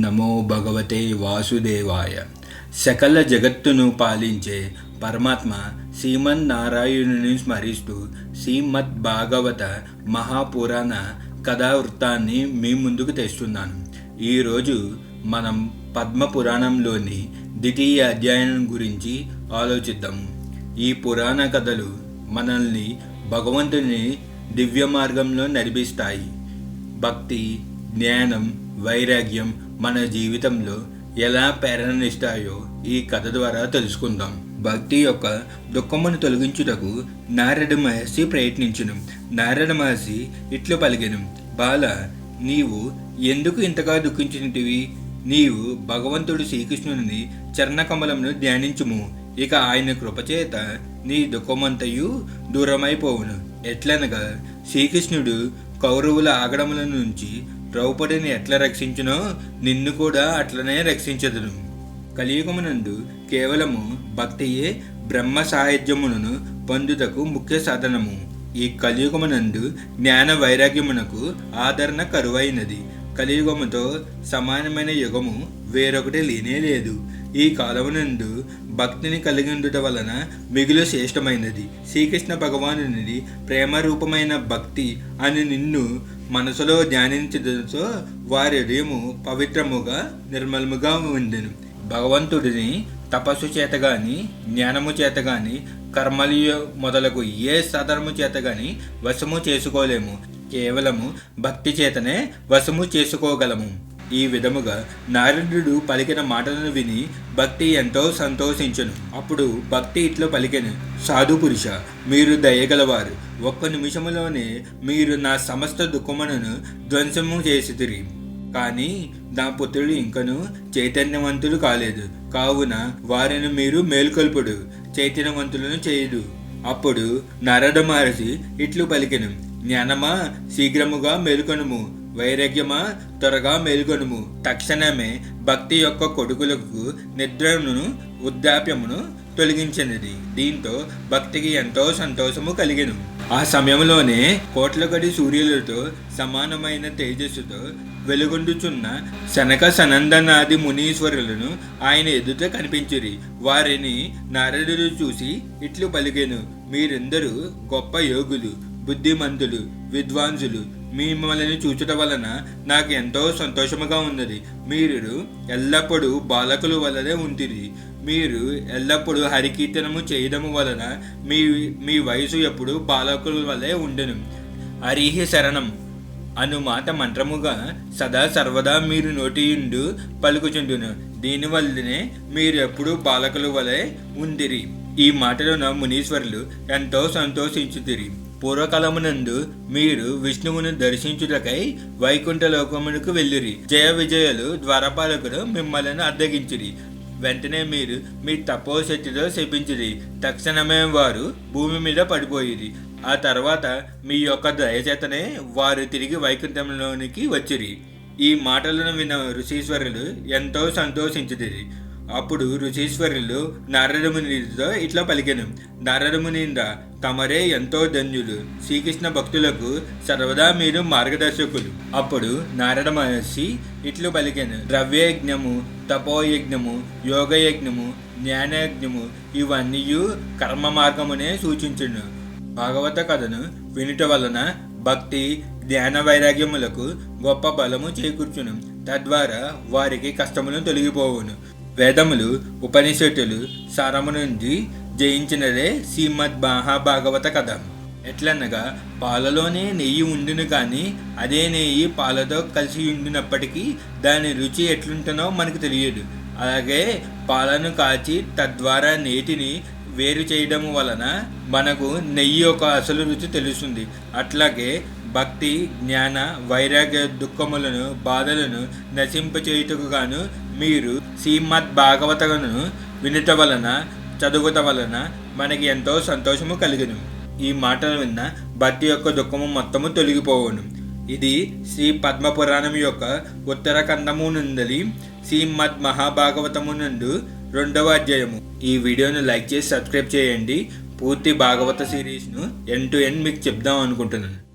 నమో భగవతే వాసుదేవాయ. సకల జగత్తును పాలించే పరమాత్మ శ్రీమన్నారాయణుని స్మరిస్తూ శ్రీమద్ భాగవత మహాపురాణ కథావృత్తాన్ని మీ ముందుకు తెస్తున్నాను. ఈరోజు మనం పద్మ పురాణంలోని ద్వితీయ అధ్యయనం గురించి ఆలోచిద్దాం. ఈ పురాణ కథలు మనల్ని భగవంతుని దివ్య మార్గంలో నడిపిస్తాయి. భక్తి జ్ఞానం వైరాగ్యం మన జీవితంలో ఎలా ప్రేరణనిస్తాయో ఈ కథ ద్వారా తెలుసుకుందాం. భక్తి యొక్క దుఃఖమును తొలగించుటకు నారద మహర్షి ప్రయత్నించును. నారద మహర్షి ఇట్లు పలికెను బాల నీవు ఎందుకు ఇంతగా దుఃఖించినటివి? నీవు భగవంతుడు శ్రీకృష్ణుని చరణకమలమును ధ్యానించుము. ఇక ఆయన కృపచేత నీ దుఃఖమంతయు దూరమైపోవును. ఎట్లనగా శ్రీకృష్ణుడు కౌరవుల ఆగడముల నుంచి ద్రౌపదిని ఎట్లా రక్షించునో నిన్ను కూడా అట్లనే రక్షించదును. కలియుగమునందు కేవలము భక్తియే బ్రహ్మ సాహిత్యమును పొందుటకు ముఖ్య సాధనము. ఈ కలియుగమునందు జ్ఞాన వైరాగ్యమునకు ఆదరణ కరువైనది. కలియుగముతో సమానమైన యుగము వేరొకటి లేనే లేదు. ఈ కాలమునందు భక్తిని కలిగి ఉండుట వలన మిగులు శ్రేష్టమైనది. శ్రీకృష్ణ భగవానుని ప్రేమ రూపమైన భక్తి అని నిన్ను మనసులో ధ్యానించడంతో వారి హృదయము పవిత్రముగా నిర్మలముగా ఉండెను. భగవంతుడిని తపస్సు చేత గాని జ్ఞానము చేత గాని కర్మలు మొదలగు ఏ సాధనము చేత గాని వశము చేసుకోలేము. కేవలము భక్తి చేతనే వశము చేసుకోగలము. ఈ విధముగా నారదుడు పలికిన మాటలను విని భక్తి ఎంతో సంతోషించను. అప్పుడు భక్తి ఇట్లో పలికెను. సాధు పురుష మీరు దయగలవారు. ఒక్క నిమిషములోనే మీరు నా సమస్త దుఃఖములను ధ్వంసము చేసితిరి. కానీ నా పుత్రుడు ఇంకను చైతన్యవంతులు కాలేదు. కావున వారిని మీరు మేల్కొల్పుడు చైతన్యవంతులను చేయదు. అప్పుడు నారద మహర్షి ఇట్లు పలికెను. జ్ఞానమా శీఘ్రముగా మేల్కొనుము. వైరాగ్యమా త్వరగా మేల్కొనుము తక్షణమే భక్తి యొక్క కొడుకులకు నిద్రను వృద్ధాప్యమును తొలగించినది. దీంతో భక్తికి ఎంతో సంతోషము కలిగను. ఆ సమయంలోనే కోట్ల గడి సూర్యులతో సమానమైన తేజస్సుతో వెలుగొండుచున్న శనక సనందనాది మునీశ్వరులను ఆయన ఎదుట కనిపించిరి. వారిని నారదుడు చూసి ఇట్లు పలికెను. మీరందరూ గొప్ప యోగులు బుద్ధిమంతులు విద్వాంసులు మిమ్మల్ని చూచుట వలన నాకు ఎంతో సంతోషముగా ఉన్నది. మీరు ఎల్లప్పుడూ బాలకుల వలనే ఉంటుంది మీరు ఎల్లప్పుడూ హరికీర్తనము చేయడము వలన మీ మీ వయసు ఎప్పుడు బాలకుల వలె ఉండెను. హరిహి శరణం అను మాట మంత్రముగా సదా సర్వదా మీరు నోటియుండు పలుకుచుండును. దీనివల్లనే మీరు ఎప్పుడు బాలకుల వలె ఉందిరి ఈ మాటలను మునీశ్వరులు ఎంతో సంతోషించుతిరి. పూర్వకాలమునందు మీరు విష్ణువును దర్శించుటకై వైకుంఠ లోకమునకు వెళ్ళిరి. జయ విజయులు ద్వారపాలకుడు మిమ్మల్ని అద్దగించిరి. వెంటనే మీరు మీ తపోశక్తితో శపించిరి. తక్షణమే వారు భూమి మీద పడిపోయిరి. ఆ తర్వాత మీ యొక్క దయచేతనే వారు తిరిగి వైకుంఠంలోనికి వచ్చిరి. ఈ మాటలను విన్న ఋషీశ్వరులు ఎంతో సంతోషించుదిరి. అప్పుడు రుచీశ్వరులు నారదమునితో ఇట్లా పలికెను. నారదమునింద్ర తమరే ఎంతో ధన్యులు. శ్రీకృష్ణ భక్తులకు సర్వదా మీరు మార్గదర్శకులు. అప్పుడు నారద మహర్షి ఇట్లు పలికెను. ద్రవ్యయజ్ఞము తపోయజ్ఞము యోగయజ్ఞము జ్ఞానయజ్ఞము ఇవన్నీ కర్మ మార్గమునే సూచించును. భాగవత కథను వినుట వలన భక్తి ధ్యాన వైరాగ్యములకు గొప్ప బలము చేకూర్చును. తద్వారా వారికి కష్టములను తొలగిపోవును. వేదములు ఉపనిషత్తులు సారము నుండి జయించినదే శ్రీమద్ మహాభాగవత కథ. ఎట్లనగా పాలలోనే నెయ్యి ఉండును కానీ అదే నెయ్యి పాలతో కలిసి ఉండినప్పటికీ దాని రుచి ఎట్లుంటుందో మనకు తెలియదు. అలాగే పాలను కాచి తద్వారా నేటిని వేరు చేయడం వలన మనకు నెయ్యి యొక్క అసలు రుచి తెలుస్తుంది. అట్లాగే భక్తి జ్ఞాన వైరాగ్య దుఃఖములను బాధలను నశింపచేయుటకు గాను మీరు శ్రీమద్ భాగవతను వినుట వలన చదువుట వలన మనకి ఎంతో సంతోషము కలిగను. ఈ మాటలు విన్న భర్త యొక్క దుఃఖము మొత్తము తొలగిపోవును. ఇది శ్రీ పద్మపురాణం యొక్క ఉత్తర కందము నుండి శ్రీమద్ మహాభాగవతము నుండి రెండవ అధ్యాయము. ఈ వీడియోను లైక్ చేసి సబ్స్క్రైబ్ చేయండి. పూర్తి భాగవత సిరీస్ను ఎన్ టు ఎన్ మీకు చెప్దాం అనుకుంటున్నాను.